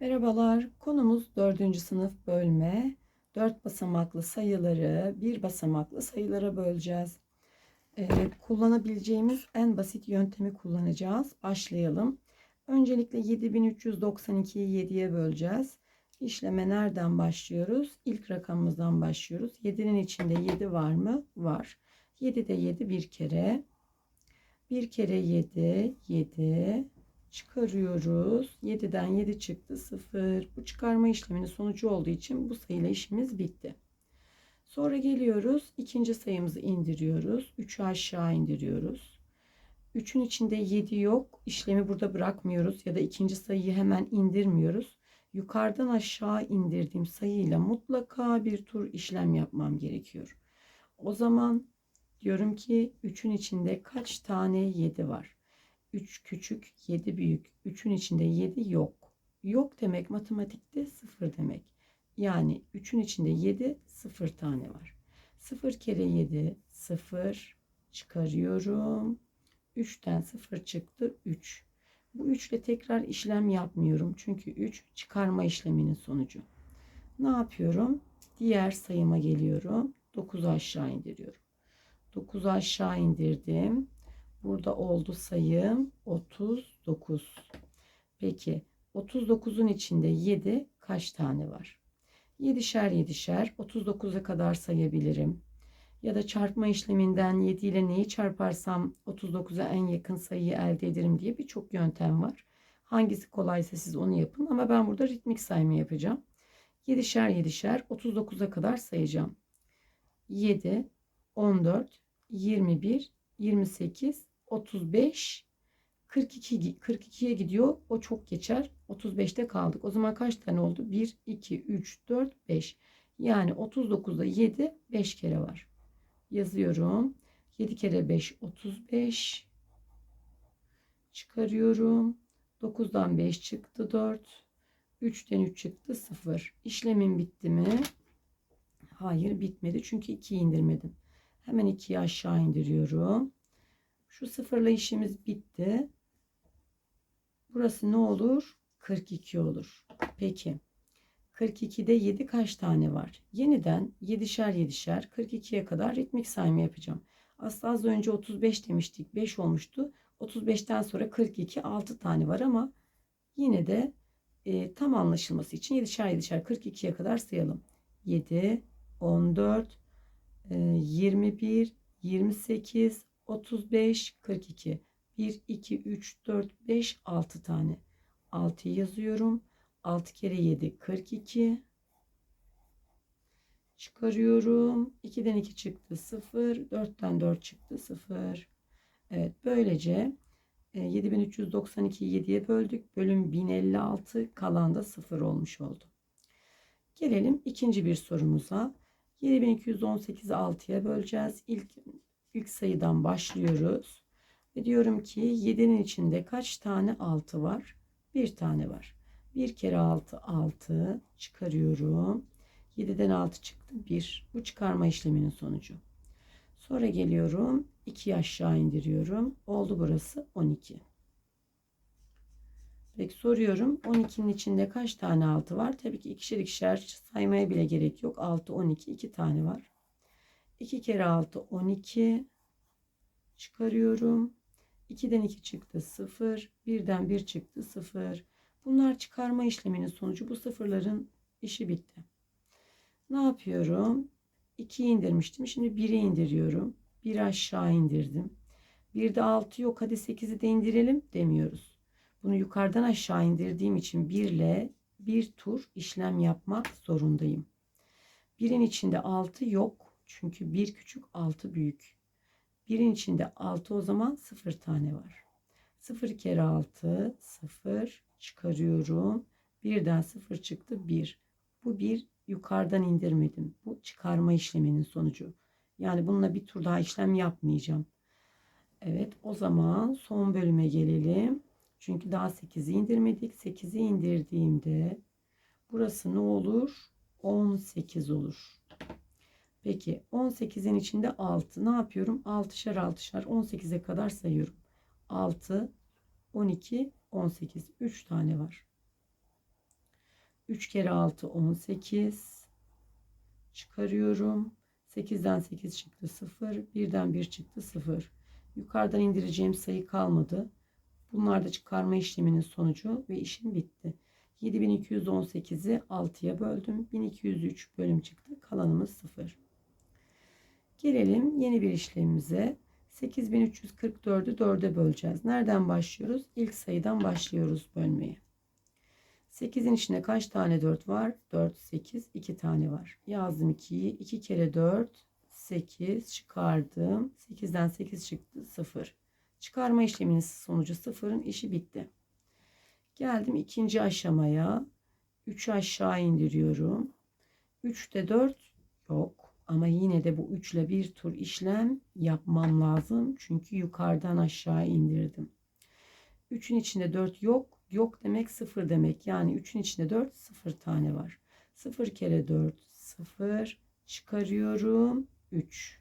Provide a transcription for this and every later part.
Merhabalar. Konumuz 4. sınıf bölme. 4 basamaklı sayıları bir basamaklı sayılara böleceğiz. Ee, kullanabileceğimiz en basit yöntemi kullanacağız. Başlayalım. Öncelikle 7392'yi 7'ye böleceğiz. İşleme nereden başlıyoruz? İlk rakamımızdan başlıyoruz. 7'nin içinde 7 var mı? Var. 7 de 7 bir kere. Bir kere 7, 7 çıkarıyoruz. 7'den 7 çıktı 0. Bu çıkarma işleminin sonucu olduğu için bu sayıyla işimiz bitti. Sonra geliyoruz. ikinci sayımızı indiriyoruz. 3'ü aşağı indiriyoruz. 3'ün içinde 7 yok. İşlemi burada bırakmıyoruz ya da ikinci sayıyı hemen indirmiyoruz. Yukarıdan aşağı indirdiğim sayıyla mutlaka bir tur işlem yapmam gerekiyor. O zaman diyorum ki 3'ün içinde kaç tane 7 var? 3 küçük, 7 büyük. 3'ün içinde 7 yok. Yok demek matematikte 0 demek. Yani 3'ün içinde 7 0 tane var. 0 kere 7 0 çıkarıyorum. 3'ten 0 çıktı 3. Bu 3 ile tekrar işlem yapmıyorum. Çünkü 3 çıkarma işleminin sonucu. Ne yapıyorum? Diğer sayıma geliyorum. 9'u aşağı indiriyorum. 9'u aşağı indirdim. Burada oldu sayım 39. Peki 39'un içinde 7 kaç tane var? 7'şer 7'şer 39'a kadar sayabilirim. Ya da çarpma işleminden 7 ile neyi çarparsam 39'a en yakın sayıyı elde ederim diye birçok yöntem var. Hangisi kolaysa siz onu yapın ama ben burada ritmik sayma yapacağım. 7'şer 7'şer 39'a kadar sayacağım. 7, 14, 21, 28, 35 42 42'ye gidiyor. O çok geçer. 35'te kaldık. O zaman kaç tane oldu? 1 2 3 4 5. Yani 39'da 7 5 kere var. Yazıyorum. 7 kere 5 35. Çıkarıyorum. 9'dan 5 çıktı 4. 3'ten 3 çıktı 0. İşlemin bitti mi? Hayır bitmedi. Çünkü 2 indirmedim. Hemen 2'yi aşağı indiriyorum. Şu sıfırla işimiz bitti. Burası ne olur? 42 olur. Peki. 42'de 7 kaç tane var? Yeniden 7'şer 7'şer 42'ye kadar ritmik sayma yapacağım. Aslında az önce 35 demiştik. 5 olmuştu. 35'ten sonra 42 6 tane var ama yine de e, tam anlaşılması için 7'şer 7'şer 42'ye kadar sayalım. 7, 14, e, 21, 28, 35, 42. 1, 2, 3, 4, 5, 6 tane. 6'yı yazıyorum. 6 kere 7, 42. Çıkarıyorum. 2'den 2 çıktı 0. 4'ten 4 çıktı 0. Evet böylece 7392'yi 7'ye böldük. Bölüm 1056 kalan da 0 olmuş oldu. Gelelim ikinci bir sorumuza. 7218'i 6'ya böleceğiz. İlk ilk sayıdan başlıyoruz. Ve diyorum ki 7'nin içinde kaç tane 6 var? Bir tane var. 1 kere 6 6 çıkarıyorum. 7'den 6 çıktı 1. Bu çıkarma işleminin sonucu. Sonra geliyorum 2'yi aşağı indiriyorum. Oldu burası 12. Peki soruyorum 12'nin içinde kaç tane 6 var? Tabii ki ikişer ikişer saymaya bile gerek yok. 6 12 2 tane var. 2 kere 6 12 çıkarıyorum. 2'den 2 çıktı 0. 1'den 1 çıktı 0. Bunlar çıkarma işleminin sonucu. Bu sıfırların işi bitti. Ne yapıyorum? 2'yi indirmiştim. Şimdi 1'i indiriyorum. 1 aşağı indirdim. 1'de 6 yok. Hadi 8'i de indirelim demiyoruz. Bunu yukarıdan aşağı indirdiğim için 1 ile bir tur işlem yapmak zorundayım. 1'in içinde 6 yok. Çünkü 1 küçük 6 büyük. 1'in içinde 6 o zaman 0 tane var. 0 kere 6 0 çıkarıyorum. 1'den 0 çıktı 1. Bu 1 yukarıdan indirmedim. Bu çıkarma işleminin sonucu. Yani bununla bir tur daha işlem yapmayacağım. Evet o zaman son bölüme gelelim. Çünkü daha 8'i indirmedik. 8'i indirdiğimde burası ne olur? 18 olur. Peki 18'in içinde 6. Ne yapıyorum? 6'şar 6'şar 18'e kadar sayıyorum. 6, 12, 18. 3 tane var. 3 kere 6 18. Çıkarıyorum. 8'den 8 çıktı 0. 1'den 1 çıktı 0. Yukarıdan indireceğim sayı kalmadı. Bunlar da çıkarma işleminin sonucu ve işim bitti. 7218'i 6'ya böldüm. 1203 bölüm çıktı. Kalanımız 0. Gelelim yeni bir işlemimize. 8344'ü 4'e böleceğiz. Nereden başlıyoruz? İlk sayıdan başlıyoruz bölmeye. 8'in içinde kaç tane 4 var? 4, 8, 2 tane var. Yazdım 2'yi. 2 kere 4, 8 çıkardım. 8'den 8 çıktı 0. Çıkarma işleminin sonucu 0'ın işi bitti. Geldim ikinci aşamaya. 3 aşağı indiriyorum. 3'te 4 yok. Ama yine de bu 3 ile bir tur işlem yapmam lazım. Çünkü yukarıdan aşağı indirdim. 3'ün içinde 4 yok. Yok demek 0 demek. Yani 3'ün içinde 4 0 tane var. 0 kere 4 0 çıkarıyorum 3.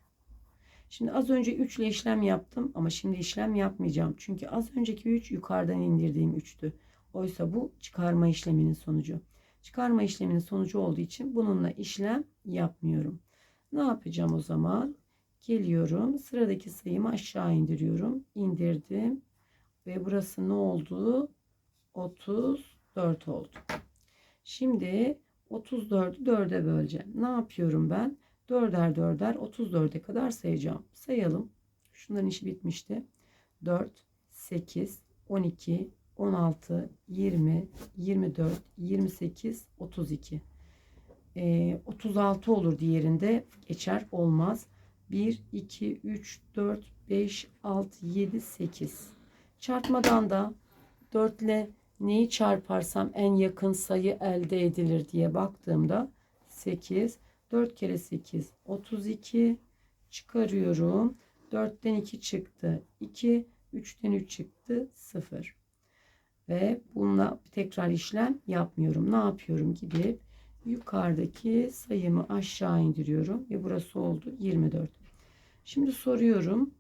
Şimdi az önce 3 ile işlem yaptım ama şimdi işlem yapmayacağım. Çünkü az önceki 3 yukarıdan indirdiğim 3'tü. Oysa bu çıkarma işleminin sonucu. Çıkarma işleminin sonucu olduğu için bununla işlem yapmıyorum. Ne yapacağım o zaman? Geliyorum. Sıradaki sayımı aşağı indiriyorum. İndirdim. Ve burası ne oldu? 34 oldu. Şimdi 34'ü 4'e böleceğim. Ne yapıyorum ben? 4'er 4'er 34'e kadar sayacağım. Sayalım. Şunların işi bitmişti. 4, 8, 12, 16, 20, 24, 28, 32. Ee, 36 olur diğerinde. Geçer olmaz. 1, 2, 3, 4, 5, 6, 7, 8. Çarpmadan da 4 ile neyi çarparsam en yakın sayı elde edilir diye baktığımda 8. 4 kere 8 32 çıkarıyorum. 4'ten 2 çıktı. 2 3'ten 3 çıktı. 0. Ve bununla tekrar işlem yapmıyorum. Ne yapıyorum? Gidip yukarıdaki sayımı aşağı indiriyorum. Ve burası oldu 24. Şimdi soruyorum.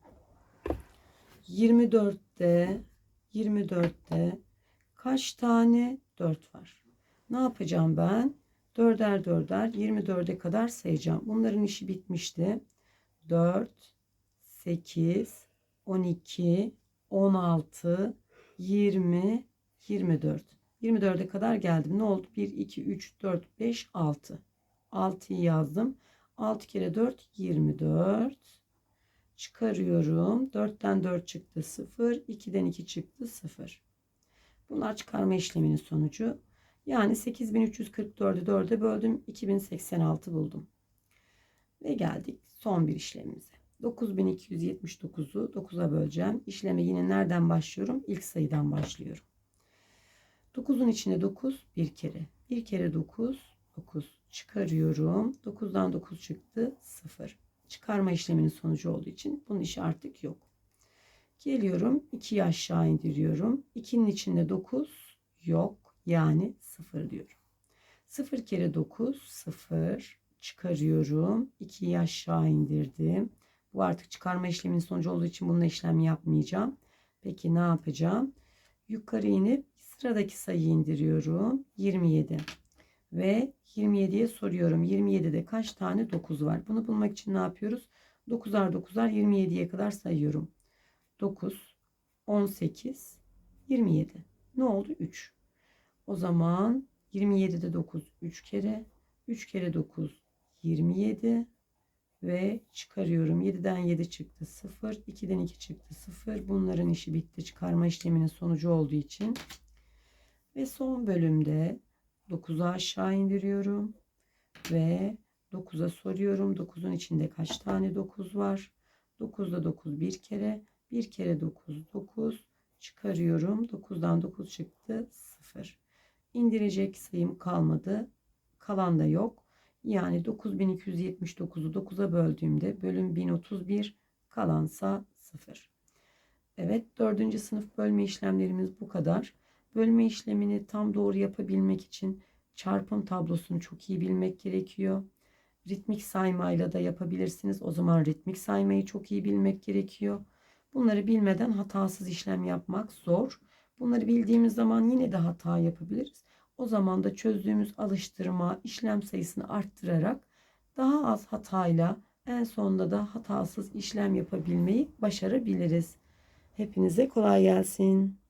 24'te 24'te kaç tane 4 var? Ne yapacağım ben? Dörder dörder 24'e kadar sayacağım. Bunların işi bitmişti. 4, 8, 12, 16, 20, 24. 24'e kadar geldim. Ne oldu? 1, 2, 3, 4, 5, 6. 6'yı yazdım. 6 kere 4, 24. Çıkarıyorum. 4'ten 4 çıktı 0. 2'den 2 çıktı 0. Bunlar çıkarma işleminin sonucu. Yani 8344'ü 4'e böldüm. 2086 buldum. Ve geldik son bir işlemimize. 9279'u 9'a böleceğim. İşleme yine nereden başlıyorum? İlk sayıdan başlıyorum. 9'un içine 9 bir kere. Bir kere 9 9 çıkarıyorum. 9'dan 9 çıktı 0. Çıkarma işleminin sonucu olduğu için bunun işi artık yok. Geliyorum 2'yi aşağı indiriyorum. 2'nin içinde 9 yok. Yani 0 diyorum. 0 kere 9 0 çıkarıyorum. 2'yi aşağı indirdim. Bu artık çıkarma işleminin sonucu olduğu için bununla işlem yapmayacağım. Peki ne yapacağım? Yukarı inip sıradaki sayıyı indiriyorum. 27. Ve 27'ye soruyorum. 27'de kaç tane 9 var? Bunu bulmak için ne yapıyoruz? 9'ar 9'ar 27'ye kadar sayıyorum. 9, 18, 27. Ne oldu? 3. O zaman 27'de 9 3 kere. 3 kere 9 27 ve çıkarıyorum. 7'den 7 çıktı 0. 2'den 2 çıktı 0. Bunların işi bitti. Çıkarma işleminin sonucu olduğu için. Ve son bölümde 9'u aşağı indiriyorum. Ve 9'a soruyorum. 9'un içinde kaç tane 9 var? 9'da 9 bir kere. 1 kere 9 9 çıkarıyorum. 9'dan 9 çıktı 0 indirecek sayım kalmadı. Kalan da yok. Yani 9279'u 9'a böldüğümde bölüm 1031 kalansa 0. Evet 4. sınıf bölme işlemlerimiz bu kadar. Bölme işlemini tam doğru yapabilmek için çarpım tablosunu çok iyi bilmek gerekiyor. Ritmik saymayla da yapabilirsiniz. O zaman ritmik saymayı çok iyi bilmek gerekiyor. Bunları bilmeden hatasız işlem yapmak zor. Bunları bildiğimiz zaman yine de hata yapabiliriz. O zaman da çözdüğümüz alıştırma işlem sayısını arttırarak daha az hatayla en sonunda da hatasız işlem yapabilmeyi başarabiliriz. Hepinize kolay gelsin.